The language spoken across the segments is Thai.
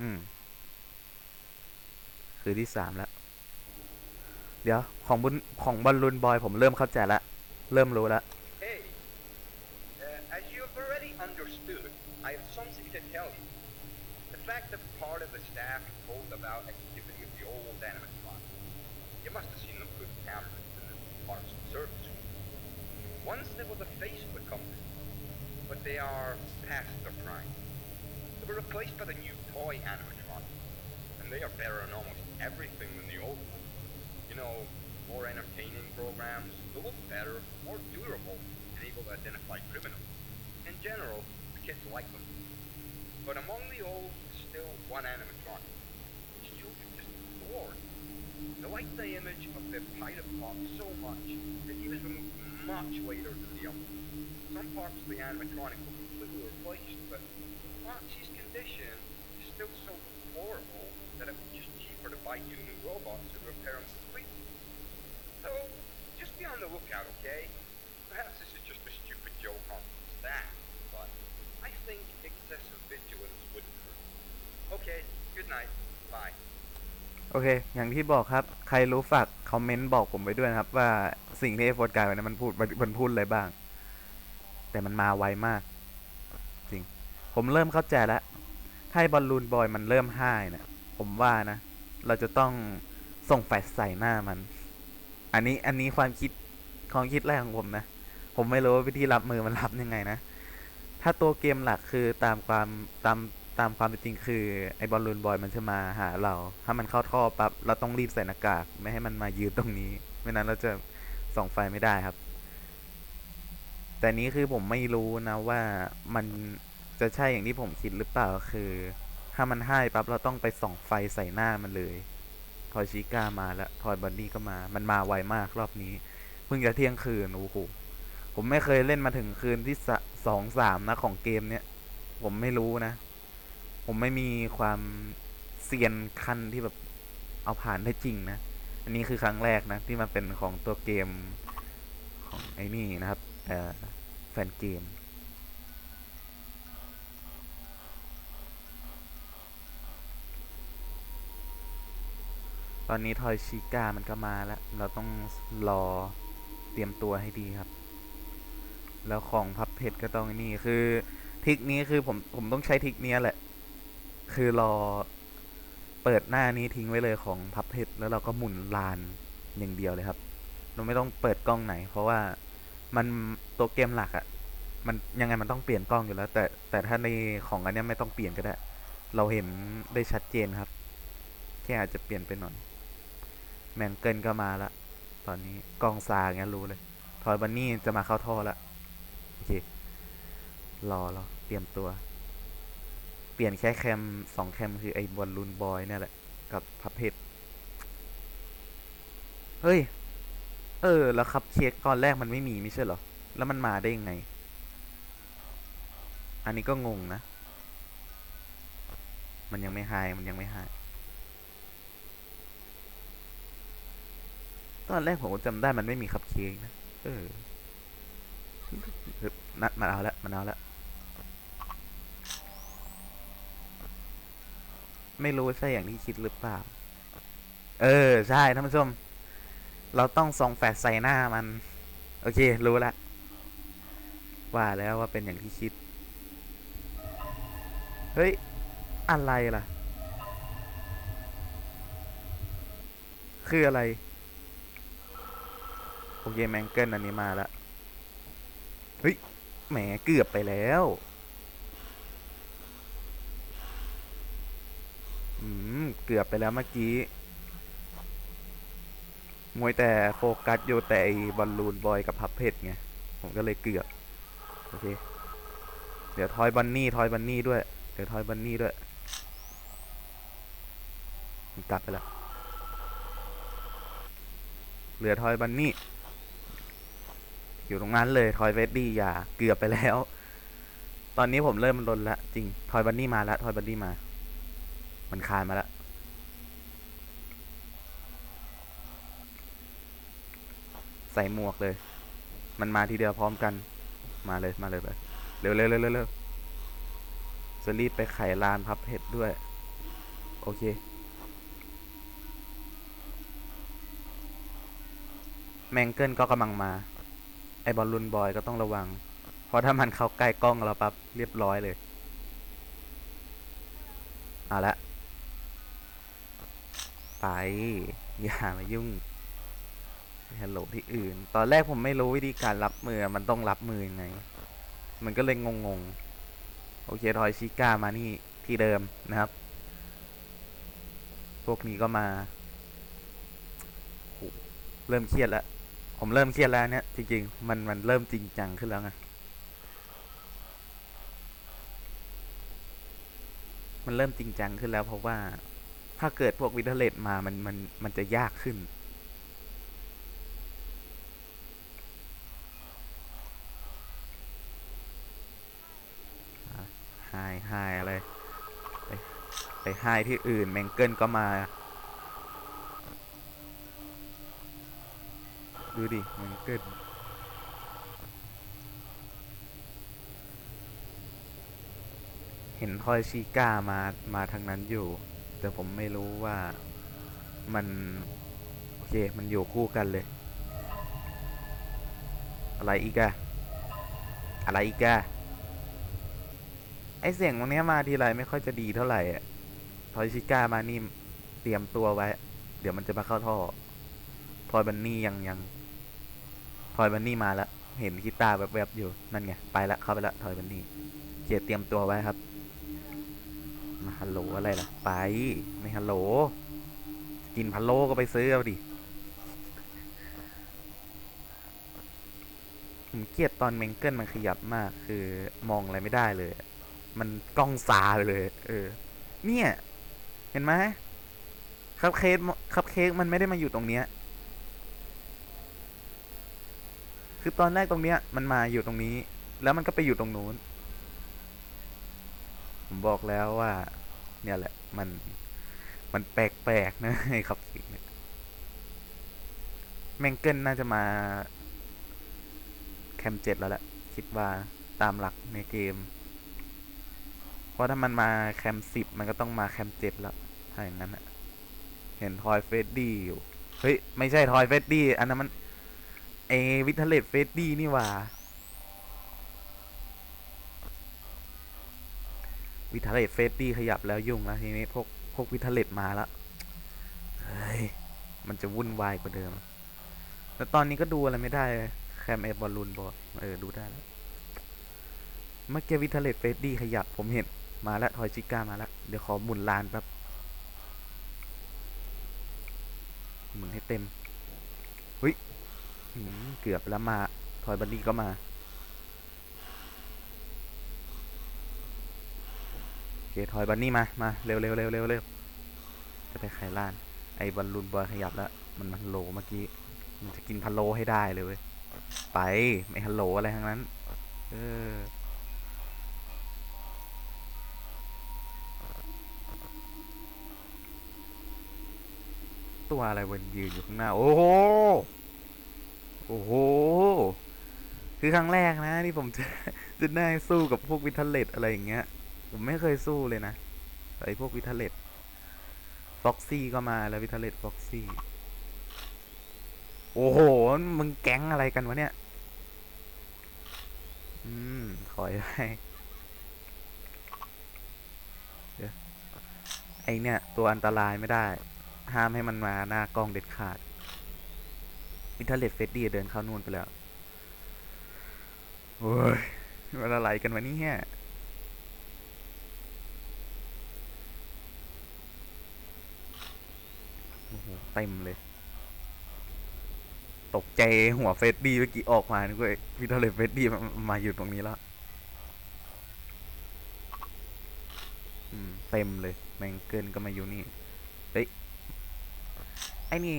อืม คือที่สามแล้ว เดี๋ยว ของบุญของบอลลูนบอยผมเริ่มเข้าใจละ เริ่มรู้ละ Hey, uh, as you have already understood, I have something to tell you. The fact that part of the staff told about activity of the old animatronic. You must have seen them put cameras in the parts of service. Once they were the face of the company, but they are past their prime. They were replaced by the new toy animatronic, and they are better in almost everything than the old ones. You know, more entertaining programs, they look better, more durable, and able to identify criminals. In general, the kids like them. But among the old, still one animatronic, which children just adore. They like the image of the pirate fox so much that he was removed much later than the others. Some parts of the animatronic were completely replaced, but Foxy's condition is still so deplorable that it was just cheaper to buy two new robots and repair them completely. So, just be on the lookout, okay? Perhaps this is just a stupid joke on staff, but I think excessive vigilance wouldn't hurt. Okay, good night. Bye. โอเค อย่างที่บอกครับ ใครรู้ฝากคอมเมนต์บอกผมไปด้วยนะครับ ว่าสิ่งที่ไอฟโฟนกายวันนั้นมันพูดมันพูดอะไรบ้าง แต่มันมาไวมาก ผมเริ่มเข้าใจแล้วถ้าให้บอลลูนบอยมันเริ่มห้ายเนี่ยผมว่านะ เราจะต้องส่งแฟลชใส่หน้ามัน อันนี้อันนี้ความคิดความคิดแรกของผมนะ ผมไม่รู้ว่าวิธีรับมือมันรับยังไงนะ ถ้าตัวเกมหลักคือตามความตามตามความเป็นจริงคือ ไอ้บอลลูนบอยมันจะมาหาเรา ถ้ามันเข้าท่อปั๊บเราต้องรีบใส่หน้ากากไม่ให้มันมายืนตรงนี้ ไม่นั้นเราจะส่องไฟไม่ได้ครับ แต่นี้คือผมไม่รู้นะว่ามัน จะใช่อย่างที่ผมคิดหรือเปล่าคือ ถ้ามันให้ปั๊บเราต้องไปส่องไฟใส่หน้ามันเลยทอชิก้ามาแล้วทอบอนนี่ก็มา มันมาไวมากรอบนี้ เพิ่งจะเที่ยงคืนโอ้โหผมไม่เคยเล่นมาถึงคืนที่สองสามนะของเกมเนี้ยผมไม่รู้นะ ผมไม่มีความเซียนขั้นที่แบบเอาผ่านได้จริงนะ อันนี้คือครั้งแรกนะ ที่มาเป็นของตัวเกมของไอ้นี่นะครับแฟนเกม ตอนนี้ทอยชิก้ามันก็มาแล้ว เราต้องรอเตรียมตัวให้ดีครับ แล้วของพับเพชรก็ต้องนี่คือทิกนี้คือผมผมต้องใช้ทิกนี้แหละ คือรอเปิดหน้านี้ทิ้งไว้เลยของพับเพชรแล้วเราก็หมุนลานอย่างเดียวเลยครับ เราไม่ต้องเปิดกล้องไหน เพราะว่ามันตัวเกมหลักอะ่ะมันยังไงมันต้องเปลี่ยนกล้องอยู่แล้ว แต่แต่ถ้าในของอันนี้ไม่ต้องเปลี่ยนก็ได้ เราเห็นได้ชัดเจนครับ แค่อาจจะเปลี่ยนไปหน่อย แมงเกิลก็มาละ ตอนนี้กองซางเงี้ยรู้เลย ทอยบันนี่จะมาเข้าท่อละ โอเค รอรอเตรียมตัว เปลี่ยนแค่แคมสองแคมคือไอ้บอลลูนบอยเนี่ยแหละ กับพับเพชรเฮ้ย เออ แล้วคับเค้กตอนแรกมันไม่มีไม่ใช่เหรอ แล้วมันมาได้ยังไง อันนี้ก็งงนะ มันยังไม่หาย มันยังไม่หาย อนแรกผมก็จำได้มันไม่มีคัพเค้กนะ เออนัดมันเอาละมันเอาละไม่รู้ใช่อย่างที่คิดหรือเปล่า เออ ใช่ท่านผู้ชม เราต้องส่องแฟลชใส่หน้ามัน โอเค รู้ละ ว่าแล้วว่าเป็นอย่างที่คิด เฮ้ย อะไรล่ะ คืออะไร โอเคแมงเกิลอันนี้มาแล้วเฮ้ยแหมเกือบไปแล้วอืมเกือบไปแล้วเมื่อกี้มวยแต่โฟกัสอยู่แต่บอลลูนบอยกับพับเพชรไงผมก็เลยเกือบโอเคเดี๋ยวทอยบันนี่ทอยบันนี่ด้วยเดี๋ยวทอยบันนี่ด้วยมันกลับไปล้วเหลือทอยบันนี่ อยู่ตรงนั้นเลยทอยเวดดี้อย่าเกือบไปแล้ว ตอนนี้ผมเริ่มลนละจริงทอยบันนี่มาล้วทอยบันนี่มา มันคานมาล้วใส่หมวกเลย มันมาทีเดียวพร้อมกัน มาเลยมาเลยไปเร็วเร็วเร็วเร็วเร็วจะรีบไปไขลานพับเพชรด้วย โอเค แมงเกิลก็กำลังมา ไอบอลลูนบอยก็ต้องระวัง เพราะถ้ามันเข้าใกล้กล้องเราปั๊บเรียบร้อยเลยเอาละไป อย่ามายุ่งฮัลโหลที่อื่น ตอนแรกผมไม่รู้วิธีการรับมือมันต้องรับมือยังไง มันก็เลยงงๆ โอเคทอยชิก้ามานี่ที่เดิมนะครับ พวกนี้ก็มา เริ่มเครียดแล้ว ผมเริ่มเครียดแล้วเนี่ยจริงๆ มันมันเริ่มจริงจังขึ้นแล้วไงมันเริ่มจริงจังขึ้นแล้วเพราะว่าถ้าเกิดพวกวิเทเลตมามันมันมันจะยากขึ้นไฮไฮอะไร ไปไปไฮที่อื่นแมงเกิลก็มา ดูดิแมงเกิลเห็นทอยชิก้ามามาทางนั้นอยู่ แต่ผมไม่รู้ว่ามันโอเคมันอยู่คู่กันเลย อะไรอีกอะอะไรอีกอะไอเสียงตรงนี้มาทีไรไม่ค่อยจะดีเท่าไหร่อะทอยชิก้ามานี่เตรียมตัวไว้ เดี๋ยวมันจะมาเข้าท่อทอยบันนี่ยังยัง ทอยบันนี่มาแล้ว เห็นกีตาร์แวบๆอยู่ นั่นไง ไปละเข้าไปละทอยบันนี่เกียรเตรียมตัวไว้ครับ มาฮัลโหลอะไรล่ะ ไป ไม่ฮัลโหล กินพะโลก็ไปซื้อเอาดิผมเกลียดตอนเมงเกิลมันขยับมาก คือมองอะไรไม่ได้เลย มันกล้องซาไปเลย เออ เนี่ย เห็นไหมคัพเค้กคัพเค้กมันไม่ได้มาอยู่ตรงเนี้ย คือตอนแรกตรงเนี้ย มันมาอยู่ตรงนี้ แล้วมันก็ไปอยู่ตรงนู้น ผมบอกแล้วว่า เนี่ยแหละ มัน มันแปลกๆนะไอ้คัพเค้กเนี่ยแมงเกิลน่าจะมา แคมเจ็ดแล้วแหละคิดว่าตามหลักในเกม เพราะถ้ามันมาแคมสิบมันก็ต้องมาแคมเจ็ดแล้วถ้าอย่างนั้นอะเห็นทอยเฟสดี้อยู่ เฮ้ย ไม่ใช่ทอยเฟสดี้อันนั้นมัน เอวิทเลตเฟสดี้นี่ว่าวิทเลตเฟสดี้ขยับแล้วยุ่งแล้วทีนี้พวกพวกวิทเลตมาแล้วเฮ้ย มันจะวุ่นวายกว่าเดิม แล้วตอนนี้ก็ดูอะไรไม่ได้แคมเอบอลลูนบอลเออ ดูได้แล้วเมื่อกี้วิทเลตเฟสดี้ขยับผมเห็นมาแล้วทอยชิก้ามาแล้ว เดี๋ยวขอหมุนลานแป๊บหมุนให้เต็มเฮ้ย เกือบแล้วมาทอยบันนี่ก็มา โอเคทอยบันนี่มา มา เร็วเร็วเร็วเร็วเร็วจะไปไขลาน ไอ้บอลลูนบอยขยับแล้ว มันมันโลเมื่อกี้ มันจะกินพะโลให้ได้เลยเว้ย ไป ไม่ฮัลโหลอะไรทั้งนั้น เออตัวอะไรวันยืนอยู่ข้างหน้า โอ้โห โอ้โห คือครั้งแรกนะที่ผมจะจะได้สู้กับพวกวิทเลตอะไรอย่างเงี้ย ผมไม่เคยสู้เลยนะไอ้พวกวิทเลตฟ็อกซี่ก็มาแล้ววิทเลตฟ็อกซี่ โอ้โห มึงแก๊งอะไรกันวะเนี่ย อืม ขอยไปไอเนี่ย ตัวอันตรายไม่ได้ ห้ามให้มันมาหน้ากล้องเด็ดขาด อินเทอร์เน็ตเฟสดี้เดินเข้านู่นไปแล้วโอ้ยมันอะไรกันวะนี่ยโอ้โหเต็มเลย ตกใจหัวเฟสดี้เมื่อกี้ออกมานึกว่าอิทเน็ตเฟสดี้มาอยู่ตรงนี้แล้วอืมเต็มเลย แมงเกินก็มาอยู่นี่ เฮ้ย ไอ้นี่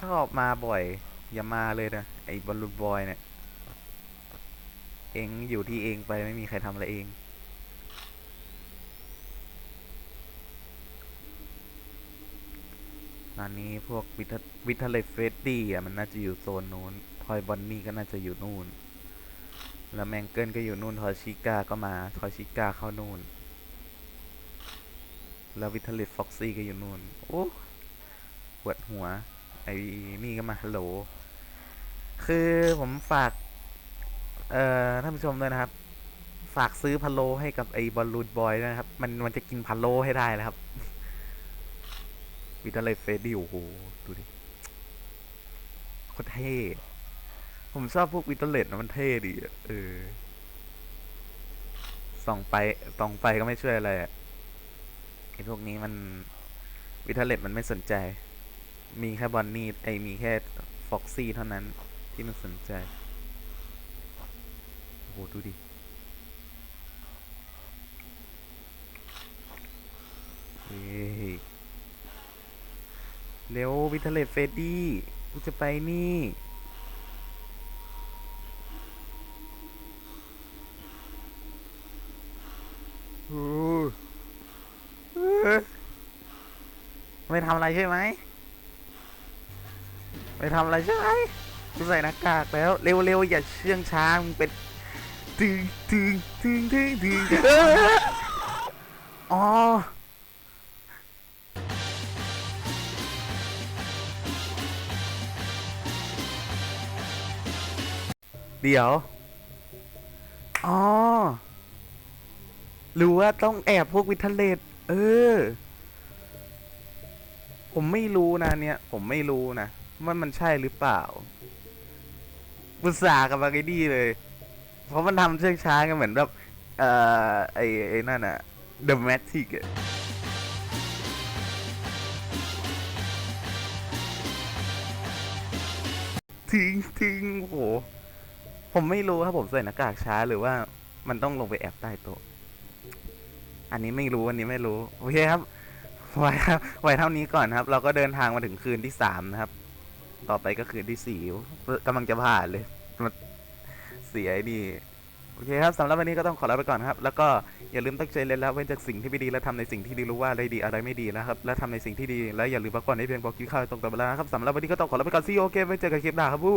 ชอบมาบ่อย อย่ามาเลยนะ ไอ้บอลลูนบอยเนี่ย เองอยู่ที่เองไปไม่มีใครทำอะไรเองตอนนี้พวกวิทวิทเลตเฟสดี้อะมันน่าจะอยู่โซนนู้นทอยบอนนี่ก็น่าจะอยู่นู่น แล้วแมงเกิลก็อยู่นู่นทอยชิก้าก็มาทอยชิก้าเข้านู่น แล้ววิทเลตฟ็อกซี่ก็อยู่นู่น โอ้ปวดหัว ไอ้นี่ก็มาฮัลโหล คือผมฝาก เอ่อท่านผู้ชมด้วยนะครับ ฝากซื้อพะโลให้กับไอ้บอลลูนบอยนะครับ มันมันจะกินพะโลให้ได้แล้วครับวิทเลตเฟรดดี้โอ้โหดูดิโคตรเท่ผมชอบพวกวิทเลตนะมันเท่ดีเออส่องไปส่องไปก็ไม่ช่วยอะไรอะไอ้พวกนี้มันวิทเลตมันไม่สนใจ มีแค่บอนนี่ไอมีแค่ฟ็อกซี่เท่านั้นที่มันสนใจ โอ้โห ดูดิ เฮ้ยเร็ววิทเลตเฟดดี้ กูจะไปนี่ไม่ทำอะไรใช่ไหม ไม่ทำอะไรใช่ไหมกูใส่หน้ากากแล้วเร็วๆอย่าเชื่องช้ามึงเป็นตึงตึงตึงตึงตึงเอ้ยอ๋อเดี๋ยว อ๋อหรือว่าต้องแอบพวกวิทเลตเออ ผมไม่รู้นะเนี่ย ผมไม่รู้นะ ว่ามันใช่หรือเปล่าบุษากับบาร์กดี้เลย เพราะมันทำเชื่องช้ากันเหมือนแบบ เอ่อ ไอ้ไอ้นั่นอะ The Matic อะทิ้งทิ้งโอ้โหผมไม่รู้ครับผมใส่หน้ากากช้าหรือว่ามันต้องลงไปแอบใต้โต๊ะ อันนี้ไม่รู้ อันนี้ไม่รู้ โอเคครับ ไว้ครับ ไว้เท่านี้ก่อนครับ เราก็เดินทางมาถึงคืนที่สามนะครับ ต่อไปก็คือที่สี่กำลังจะผ่านเลยมันเสียนี่โอเคครับสำหรับวันนี้ก็ต้องขอลาไปก่อนครับ แล้วก็อย่าลืมตั้งใจเรียนแล้วเว้นจากสิ่งที่ไม่ดีและทำในสิ่งที่ดีรู้ว่าอะไรดีอะไรไม่ดีนะครับ และทำในสิ่งที่ดีและอย่าลืมพักผ่อนให้เพียงพอกินข้าวตรงตามเวลานะครับสำหรับวันนี้ก็ต้องขอลาไปก่อนซีโอเคไว้เจอกันคลิปหน้าครับบู